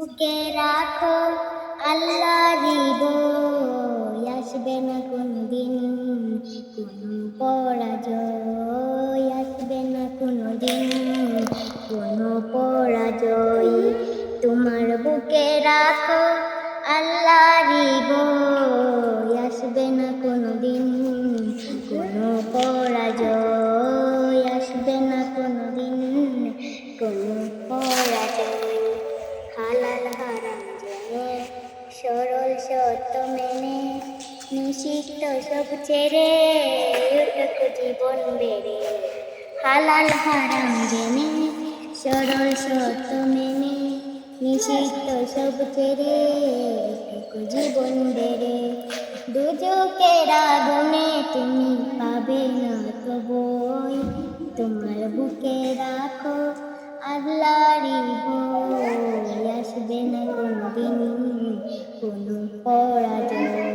বুকে রাখো আল্লাহ দিব। আসবে না কোনদিন, কোন পরাজয়। আসবে না কোনদিন, কোন পরাজয়। তোমার বুকে রাখো আল্লাহ হালাল হারাম জেনে সরল সত্য মেনে, নিষিদ্ধ সব ছেড়ে উঠক জীবন বেড়ে। হালাল হারাম জেনে, সরল সত্য মেনে, নিষিদ্ধ সব ছেড়ে উঠক জীবন বেড়ে। দুজকের আগুনে তুমি পাবে না তো বই তোমার বুকে রাখো আল্লাহরই বই দিন কোনো পড়া যায়